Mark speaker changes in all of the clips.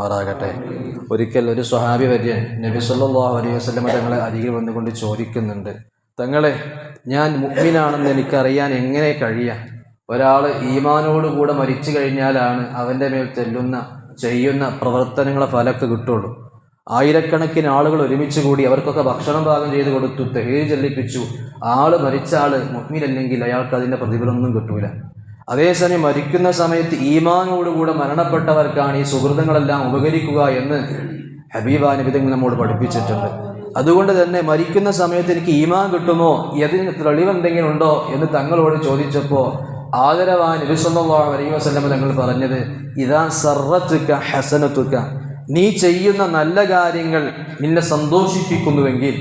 Speaker 1: മാറാകട്ടെ ഒരിക്കൽ ഒരു സ്വഹാബി വര്യൻ നബി സല്ലല്ലാഹു അലൈഹി വസല്ലമ തങ്ങളെ അരികിൽ വന്നുകൊണ്ട് ചോദിക്കുന്നുണ്ട് തങ്ങളെ ഞാൻ മുഗ്മിനാണെന്ന് എനിക്കറിയാൻ എങ്ങനെ കഴിയാം? ഒരാൾ ഈമാനോടുകൂടെ മരിച്ചു കഴിഞ്ഞാലാണ് അവന്റെ മേൽ ചെല്ലുന്ന ചെയ്യുന്ന പ്രവർത്തനങ്ങളെ ഫലമൊക്കെ കിട്ടുള്ളൂ. ആയിരക്കണക്കിന് ആളുകൾ ഒരുമിച്ച് കൂടി അവർക്കൊക്കെ ഭക്ഷണം പാകം ചെയ്ത് കൊടുത്തു തെഹീർ ചെല്ലിപ്പിച്ചു. ആൾ മരിച്ച ആൾ മുഗ്മിനല്ലെങ്കിൽ അയാൾക്ക് അതിന്റെ പ്രതിഫലമൊന്നും കിട്ടൂല. അതേസമയം മരിക്കുന്ന സമയത്ത് ഈമാനോടുകൂടെ മരണപ്പെട്ടവർക്കാണ് ഈ സുഹൃത്തുക്കളെല്ലാം ഉപകരിക്കുക എന്ന് ഹബീബ നബിതങ്ങൾ നമ്മോട് പഠിപ്പിച്ചിട്ടുണ്ട്. അതുകൊണ്ട് തന്നെ മരിക്കുന്ന സമയത്ത് എനിക്ക് ഈമാൻ കിട്ടുമോ? എതിന് തെളിവ് എന്തെങ്കിലും ഉണ്ടോ? എന്ന് തങ്ങളോട് ചോദിച്ചപ്പോൾ ആദരവാൻ നബിസ്വല്ലാഹു അലൈഹി വസല്ലം തങ്ങൾ പറഞ്ഞത് ഇതാ സർറത്തുക്ക ഹസനത്തുക്ക നീ ചെയ്യുന്ന നല്ല കാര്യങ്ങൾ നിന്നെ സന്തോഷിപ്പിക്കുന്നുവെങ്കിൽ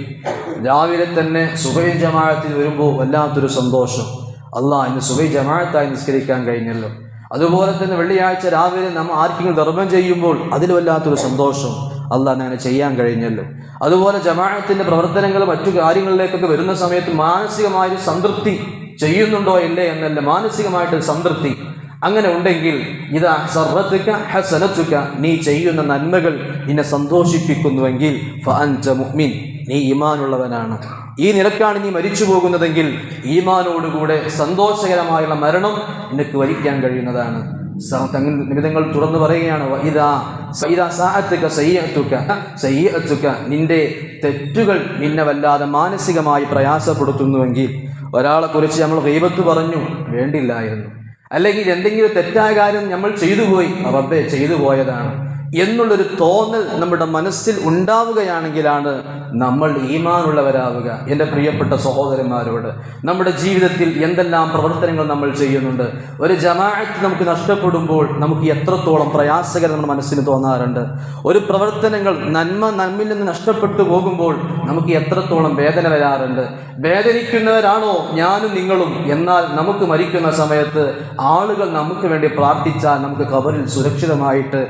Speaker 1: രാവിലെ തന്നെ സുബൈ ജമാഅത്തിൽ വരുമ്പോൾ വല്ലാത്തൊരു സന്തോഷം. അള്ളാഹ് ഇന്ന് സുബൈ ജമാഅത്തായി നിസ്കരിക്കാൻ കഴിഞ്ഞല്ലോ. അതുപോലെ തന്നെ വെള്ളിയാഴ്ച രാവിലെ നമ്മൾ ആർക്കെങ്കിലും ധർമ്മം ചെയ്യുമ്പോൾ അതിൽ വല്ലാത്തൊരു സന്തോഷം അള്ളാഹ് അങ്ങനെ ചെയ്യാൻ കഴിഞ്ഞല്ലോ. അതുപോലെ ജമാഅത്തിന്റെ പ്രവർത്തനങ്ങൾ മറ്റു കാര്യങ്ങളിലേക്കൊക്കെ വരുന്ന സമയത്ത് മാനസികമായൊരു സംതൃപ്തി ചെയ്യുന്നുണ്ടോ ഇല്ലേ എന്നല്ല മാനസികമായിട്ട് സംതൃപ്തി അങ്ങനെ ഉണ്ടെങ്കിൽ ഇതാ സർവത്തുക്ക ഹസനത്തുക്ക നീ ചെയ്യുന്ന നന്മകൾ നിന്നെ സന്തോഷിപ്പിക്കുന്നുവെങ്കിൽ ഫഅൻത മുഅ്മിൻ നീ ഈമാനുള്ളവനാണ്. ഈ നിലക്കാണ് നീ മരിച്ചു പോകുന്നതെങ്കിൽ ഈമാനോടുകൂടെ സന്തോഷകരമായുള്ള മരണം നിനക്ക് വരിക്കാൻ കഴിയുന്നതാണ്. നിമിതങ്ങൾ തുറന്നു പറയുകയാണ് "വ ഇദാ സ- ഇദാ സാഅത്തുക സയ്യഅത്തുക സയ്യഅത്തുക നിന്റെ തെറ്റുകൾ നിന്നെ വല്ലാതെ മാനസികമായി പ്രയാസപ്പെടുത്തുന്നുവെങ്കിൽ ഒരാളെ കുറിച്ച് നമ്മൾ ദൈവത്ത് പറഞ്ഞു വേണ്ടില്ലായിരുന്നു. അല്ലെങ്കിൽ എന്തെങ്കിലും തെറ്റായ കാര്യം നമ്മൾ ചെയ്തു പോയി റബ്ബെ ചെയ്തു പോയതാണ് എന്നുള്ളൊരു തോന്നൽ നമ്മുടെ മനസ്സിൽ ഉണ്ടാവുകയാണെങ്കിലാണ് നമ്മൾ ഈമാനുള്ളവരാവുക. എന്റെ പ്രിയപ്പെട്ട സഹോദരന്മാരോട് നമ്മുടെ ജീവിതത്തിൽ എന്തെല്ലാം പ്രവർത്തനങ്ങൾ നമ്മൾ ചെയ്യുന്നുണ്ട് ഒരു ജമാഅത്ത് നമുക്ക് നഷ്ടപ്പെടുമ്പോൾ നമുക്ക് എത്രത്തോളം പ്രയാസകരം നമ്മുടെ മനസ്സിന് തോന്നാറുണ്ട്. ഒരു പ്രവർത്തനങ്ങൾ നന്മ നന്മയിൽ നിന്ന് നഷ്ടപ്പെട്ടു പോകുമ്പോൾ നമുക്ക് എത്രത്തോളം വേദന വരാറുണ്ട്. വേദനിക്കുന്നവരാണോ ഞാനും നിങ്ങളും? എന്നാൽ നമുക്ക് മരിക്കുന്ന സമയത്ത് ആളുകൾ നമുക്ക് വേണ്ടി പ്രാർത്ഥിച്ചാൽ നമുക്ക് കബറിൽ സുരക്ഷിതമായിട്ട്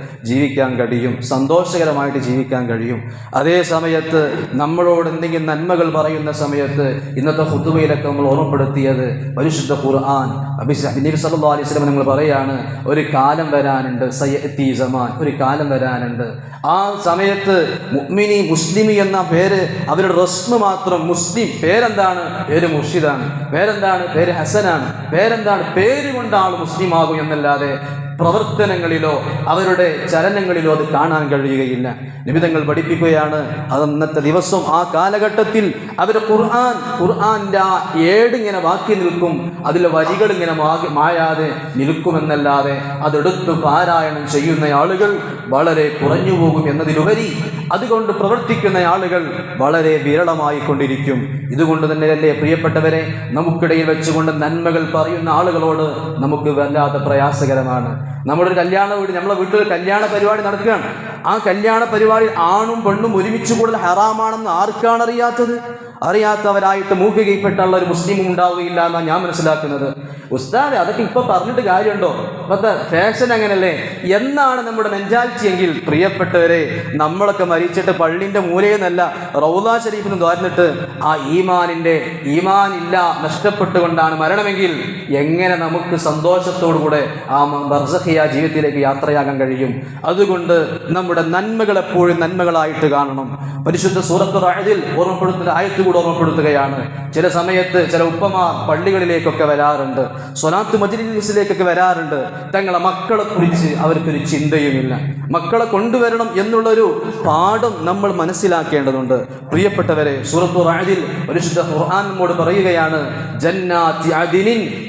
Speaker 1: ജീവിക്കാൻ കഴിയും സന്തോഷകരമായിട്ട് ജീവിക്കാൻ കഴിയും. അതേ സമയത്ത് നമ്മളോട് എന്തെങ്കിലും നന്മകൾ പറയുന്ന സമയത്ത് ഇന്നത്തെ ഹുദ്വയിലൊക്കെ നമ്മൾ ഓർമ്മപ്പെടുത്തിയത് പരിശുദ്ധ ഖുർആൻ. നബി സല്ലല്ലാഹു അലൈഹി നിങ്ങൾ പറയാണ് ഒരു കാലം വരാനുണ്ട് സയ്യത്തി സമാൻ ഒരു കാലം വരാനുണ്ട്. ആ സമയത്ത് മുഗ്മിനി മുസ്ലിമി എന്ന പേര് അവരുടെ റസ്മ മാത്രം മുസ്ലിം പേരെന്താണ്? പേര് മുർഷിദാണ്. പേരെന്താണ്? പേര് ഹസനാണ്. പേരെന്താണ്? പേര് കൊണ്ട് ആൾ മുസ്ലിം ആകും എന്നല്ലാതെ പ്രവർത്തനങ്ങളിലോ അവരുടെ ചലനങ്ങളിലോ അത് കാണാൻ കഴിയുകയില്ല. നിമിതങ്ങൾ പഠിപ്പിക്കുകയാണ് അതന്നത്തെ ദിവസം ആ കാലഘട്ടത്തിൽ അവർ ഖുർആൻ ഖുർആന്റെ ആ ഏടിങ്ങനെ ബാക്കി നിൽക്കും. അതിലെ വരികൾ ഇങ്ങനെ മായാതെ നിൽക്കുമെന്നല്ലാതെ അതെടുത്ത് പാരായണം ചെയ്യുന്ന ആളുകൾ വളരെ കുറഞ്ഞു പോകും എന്നതിലുപരി അതുകൊണ്ട് പ്രവർത്തിക്കുന്ന ആളുകൾ വളരെ വിരളമായി കൊണ്ടിരിക്കും. ഇതുകൊണ്ട് തന്നെയല്ലേ പ്രിയപ്പെട്ടവരെ നമുക്കിടയിൽ വെച്ചുകൊണ്ട് നന്മകൾ പറയുന്ന ആളുകളോട് നമുക്ക് വല്ലാത്ത പ്രയാസകരമാണ്. നമ്മുടെ ഒരു കല്യാണ വീട് നമ്മളെ വീട്ടിൽ കല്യാണ പരിപാടി നടക്കുകയാണ്. ആ കല്യാണ പരിപാടി ആണും പെണ്ണും ഒരുമിച്ച് കൂടുതൽ ഹറാമാണെന്ന് ആർക്കാണ് അറിയാത്തത്? അറിയാത്തവരായിട്ട് മൂക്കുകയിപ്പെട്ടുള്ള ഒരു മുസ്ലിം ഉണ്ടാവുകയില്ല എന്നാണ് ഞാൻ മനസ്സിലാക്കുന്നത്. ഉസ്താദ് അതൊക്കെ ഇപ്പൊ പറഞ്ഞിട്ട് കാര്യമുണ്ടോ? ഇപ്പത്തെ ഫാഷൻ അങ്ങനല്ലേ? എന്നാണ് നമ്മുടെ മെന്റാലിറ്റി എങ്കിൽ പ്രിയപ്പെട്ടവരെ നമ്മളൊക്കെ മരിച്ചിട്ട് പള്ളിന്റെ മൂലയിൽ നിന്നല്ല റൗദ ഷരീഫിൽ നിന്ന് തോർന്നിട്ട് ആ ഈമാനിന്റെ ഈമാൻ ഇല്ല നഷ്ടപ്പെട്ടുകൊണ്ടാണ് മരണമെങ്കിൽ എങ്ങനെ നമുക്ക് സന്തോഷത്തോടു കൂടെ ആ ബർസഹിയ ജീവിതത്തിലേക്ക് യാത്രയാകാൻ കഴിയും? അതുകൊണ്ട് നമ്മുടെ നന്മകൾ എപ്പോഴും നന്മകളായിട്ട് കാണണം. പരിശുദ്ധ സൂറത്ത് റായതിൽ ഓർമ്മപ്പെടുത്തുന്ന ആയത്തുകൂടെ ഓർമ്മപ്പെടുത്തുകയാണ്. ചില സമയത്ത് ചില ഉപ്പമാർ പള്ളികളിലേക്കൊക്കെ വരാറുണ്ട്. സ്വലാത്ത് മജിലിസിലേക്കൊക്കെ വരാറുണ്ട്. തങ്ങളെ മക്കളെ കുറിച്ച് അവർക്കൊരു ചിന്തയുമില്ല. മക്കളെ കൊണ്ടുവരണം എന്നുള്ളൊരു പാഠം നമ്മൾ മനസ്സിലാക്കേണ്ടതുണ്ട്. പ്രിയപ്പെട്ടവരെ സൂറത്തു റാദിൽ പരിശുദ്ധ ഖുർആൻ നമ്മോട് പറയുകയാണ്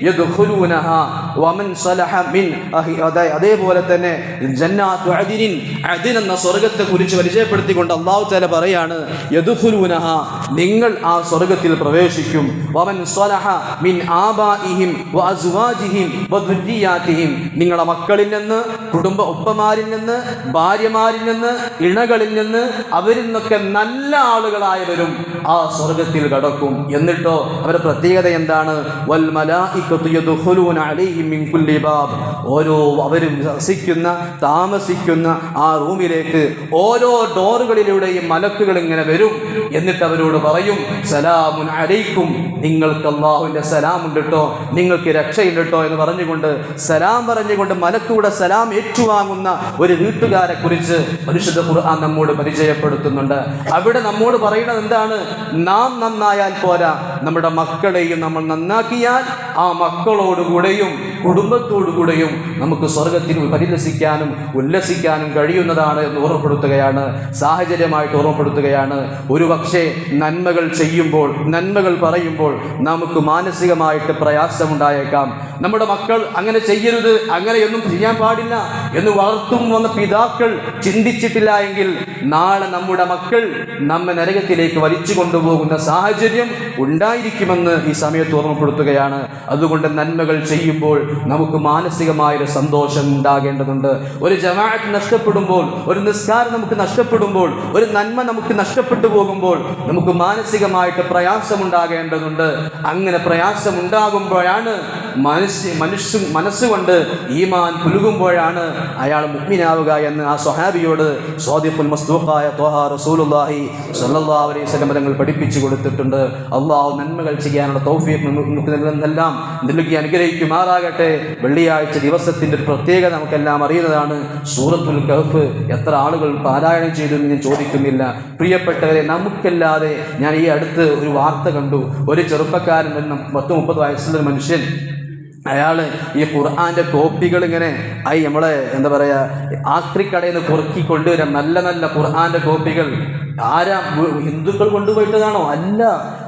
Speaker 1: യദ്ഖുലൂനഹാ വമൻ സലഹ മിൻ അതേപോലെ തന്നെ ജന്നാത്തു സ്വർഗത്തെ കുറിച്ച് പരിചയപ്പെടുത്തിക്കൊണ്ട് അള്ളാഹു തആല പറയാണ് യദ്ഖുലൂനഹ നിങ്ങൾ ആ സ്വർഗത്തിൽ പ്രവേശിക്കും. വമൻ സലഹ മിൻ ആബാഇഹിം നിങ്ങളുടെ മക്കളിൽ നിന്ന് കുടുംബ ഉപ്പമാരിൽ നിന്ന് ഭാര്യമാരിൽ നിന്ന് ഇണകളിൽ നിന്ന് അവരിൽ നിന്നൊക്കെ നല്ല ആളുകളായവരും ആ സ്വർഗത്തിൽ കടക്കും. എന്നിട്ടോ അവരുടെ പ്രത്യേകത എന്താണ്? ഓരോ അവരും വസിക്കുന്ന താമസിക്കുന്ന ആ റൂമിലേക്ക് ഓരോ ഡോറുകളിലൂടെയും മലക്കുകൾ ഇങ്ങനെ വരും. എന്നിട്ട് അവരോട് പറയും സലാമുൻ അലൈക്കും. നിങ്ങൾക്ക് അള്ളാഹുവിന്റെ സലാമുണ്ട് കേട്ടോ നിങ്ങൾക്ക് രക്ഷയുണ്ട് കേട്ടോ എന്ന് പറഞ്ഞുകൊണ്ട് സലാം പറഞ്ഞുകൊണ്ട് മലക്കൂടെ സലാം ഏറ്റുവാങ്ങുന്ന ഒരു വീട്ടുകാരെ കുറിച്ച് പരിശുദ്ധ ഖുർആൻ നമ്മോട് പരിചയപ്പെടുത്തുന്നുണ്ട്. അവിടെ നമ്മോട് പറയുന്നത് എന്താണ്? നാം നന്നായാൽ പോരാ നമ്മുടെ മക്കളെയും നമ്മൾ നന്നാക്കിയാൽ ആ മക്കളോടുകൂടെയും കുടുംബത്തോടുകൂടെയും നമുക്ക് സ്വർഗത്തിൽ പരിലസിക്കാനും ഉല്ലസിക്കാനും കഴിയുന്നതാണ് എന്ന് ഓർമ്മപ്പെടുത്തുകയാണ്. സാഹചര്യമായിട്ട് ഓർമ്മപ്പെടുത്തുകയാണ്. ഒരു പക്ഷേ നന്മകൾ ചെയ്യുമ്പോൾ നന്മകൾ പറയുമ്പോൾ നമുക്ക് മാനസികമായിട്ട് പ്രയാസമുണ്ടായേക്കാം. നമ്മുടെ മക്കൾ അങ്ങനെ ചെയ്യരുത് അങ്ങനെയൊന്നും ചെയ്യാൻ പാടില്ല എന്ന് വളർത്തും വന്ന പിതാക്കൾ ചിന്തിച്ചിട്ടില്ല എങ്കിൽ നാളെ നമ്മുടെ മക്കൾ നമ്മെ നരകത്തിലേക്ക് വലിച്ചു കൊണ്ടുപോകുന്ന സാഹചര്യം ഉണ്ടായിരിക്കുമെന്ന് ഈ സമയത്ത് ഓർമ്മപ്പെടുത്തുകയാണ്. അതുകൊണ്ട് നന്മകൾ ചെയ്യുമ്പോൾ നമുക്ക് മാനസികമായൊരു സന്തോഷം ഉണ്ടാകേണ്ടതുണ്ട്. ഒരു ജമാഅത്ത് നഷ്ടപ്പെടുമ്പോൾ ഒരു നിസ്കാരം നമുക്ക് നഷ്ടപ്പെടുമ്പോൾ ഒരു നന്മ നമുക്ക് നഷ്ടപ്പെട്ടു പോകുമ്പോൾ നമുക്ക് മാനസികമായിട്ട് പ്രയാസമുണ്ടാകേണ്ടതുണ്ട്. അങ്ങനെ പ്രയാസമുണ്ടാകുമ്പോഴാണ് മനുഷ്യ മനുഷ്യ മനസ്സുകൊണ്ട് ഈമാൻ പുലുകുമ്പോഴാണ് അയാൾ മുഗ്മിനാവുക എന്ന് ആ സ്വഹാബിയോട് സ്വാദിഫുൽ മസ്തൂഖായ തോഹാ റസൂലുല്ലാഹി സല്ലാ അലൈഹി വസല്ലം തങ്ങൾ പഠിപ്പിച്ചു കൊടുത്തിട്ടുണ്ട്. അള്ളാഹു നന്മകൾ ചെയ്യാനുള്ള തൗഫീഖ് നൽകുന്നതെല്ലാം നൽകി അനുഗ്രഹിക്കുമാറാകട്ടെ. വെള്ളിയാഴ്ച ദിവസത്തിന്റെ ഒരു പ്രത്യേകത നമുക്കെല്ലാം അറിയുന്നതാണ്. സൂറത്തുൽ കഹഫ് എത്ര ആളുകൾ പാരായണം ചെയ്തു എന്ന് ഞാൻ ചോദിക്കുന്നില്ല. പ്രിയപ്പെട്ടവരെ നമുക്കല്ലാതെ ഞാൻ ഈ അടുത്ത് ഒരു വാർത്ത കണ്ടു. ഒരു ചെറുപ്പക്കാരൻ പത്ത് മുപ്പത് വയസ്സുള്ള ഒരു മനുഷ്യൻ അയാൾ ഈ ഖുർആാന്റെ കോപ്പികൾ ഇങ്ങനെ ആയി നമ്മളെ എന്താ പറയുക ആക്രിക്കടയിൽ നിന്ന് കുറുക്കി കൊണ്ടുവരാം നല്ല നല്ല ഖുർആാന്റെ കോപ്പികൾ ആരാ ഹിന്ദുക്കൾ കൊണ്ടുപോയിട്ടതാണോ? അല്ല.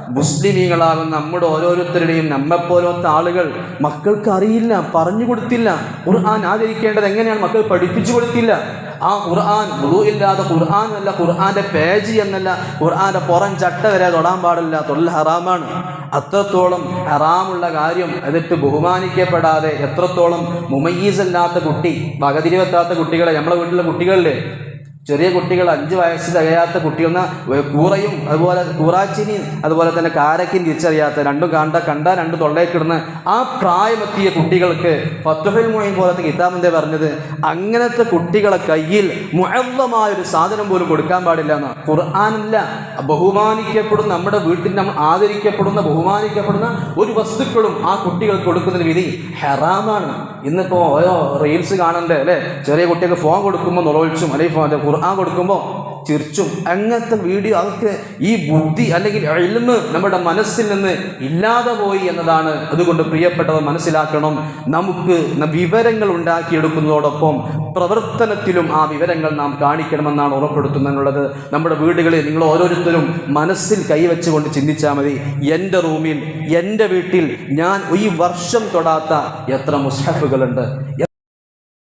Speaker 1: മുസ്ലിമീങ്ങളാകുന്ന നമ്മുടെ ഓരോരുത്തരുടെയും നമ്മെപ്പോലത്തെ ആളുകൾ മക്കൾക്ക് അറിയില്ല പറഞ്ഞു കൊടുത്തില്ല. ഖുർആൻ ആചരിക്കേണ്ടത് എങ്ങനെയാണ്? മക്കൾ പഠിപ്പിച്ചു കൊടുത്തില്ല. ആ ഖുർആൻ വുളു ഇല്ലാതെ ഖുർആൻ അല്ല ഖുർആന്റെ പേജ് എന്നല്ല ഖുർആന്റെ പുറം ചട്ട വരെ തൊടാൻ പാടില്ല. തൊഴിൽ ഹറാമാണ്. അത്രത്തോളം ഹറാമുള്ള കാര്യം എന്നിട്ട് ബഹുമാനിക്കപ്പെടാതെ എത്രത്തോളം മുമയ്യീസ് അല്ലാത്ത കുട്ടി പകതിരിവെത്താത്ത കുട്ടികളെ നമ്മളെ വീട്ടിലെ കുട്ടികളിലെ ചെറിയ കുട്ടികൾ അഞ്ച് വയസ്സ് തികയാത്ത കുട്ടികൾ കൂറയും അതുപോലെ കൂറാച്ചിനി അതുപോലെ തന്നെ കാരക്കും തിരിച്ചറിയാത്ത രണ്ടും കണ്ട കണ്ട രണ്ട് തൊള്ളേക്കിടുന്ന ആ പ്രായമെത്തിയ കുട്ടികൾക്ക് ഫത്തുഹൽ മൊയ്ൻ പോലത്തെ കിതാബ് എന്താ പറഞ്ഞത്? അങ്ങനത്തെ കുട്ടികളെ കയ്യിൽ മുഴവമായ ഒരു സാധനം പോലും കൊടുക്കാൻ പാടില്ല എന്ന്. ഖുർആാനില്ല ബഹുമാനിക്കപ്പെടുന്ന നമ്മുടെ വീട്ടിൽ നമ്മൾ ആദരിക്കപ്പെടുന്ന ബഹുമാനിക്കപ്പെടുന്ന ഒരു വസ്തുക്കളും ആ കുട്ടികൾക്ക് കൊടുക്കുന്ന വിധി ഹെറാമാണ്. ഇന്നിപ്പോൾ ഓരോ റീൽസ് കാണണ്ടേ അല്ലേ? ചെറിയ കുട്ടികൾക്ക് ഫോൺ കൊടുക്കുമ്പോൾ നുറവിളിച്ചും അല്ലെങ്കിൽ ഖുർആൻ കൊടുക്കുമ്പോൾ ചിരിച്ചും അങ്ങനത്തെ വീഡിയോ അതൊക്കെ ഈ ബുദ്ധി അല്ലെങ്കിൽ എൽമ് നമ്മുടെ മനസ്സിൽ നിന്ന് ഇല്ലാതെ പോയി എന്നതാണ് അതുകൊണ്ട് പ്രിയപ്പെട്ടവർ മനസ്സിലാക്കണം. നമുക്ക് വിവരങ്ങൾ ഉണ്ടാക്കിയെടുക്കുന്നതോടൊപ്പം പ്രവർത്തനത്തിലും ആ വിവരങ്ങൾ നാം കാണിക്കണമെന്നാണ് ഉറപ്പെടുത്തുന്നതിനുള്ളത് നമ്മുടെ വീടുകളിൽ നിങ്ങൾ ഓരോരുത്തരും മനസ്സിൽ കൈവച്ചുകൊണ്ട് ചിന്തിച്ചാൽ മതി എന്റെ റൂമിൽ എന്റെ വീട്ടിൽ ഞാൻ ഈ വർഷം തൊടാത്ത എത്ര മുസ്ഹഫുകളുണ്ട്?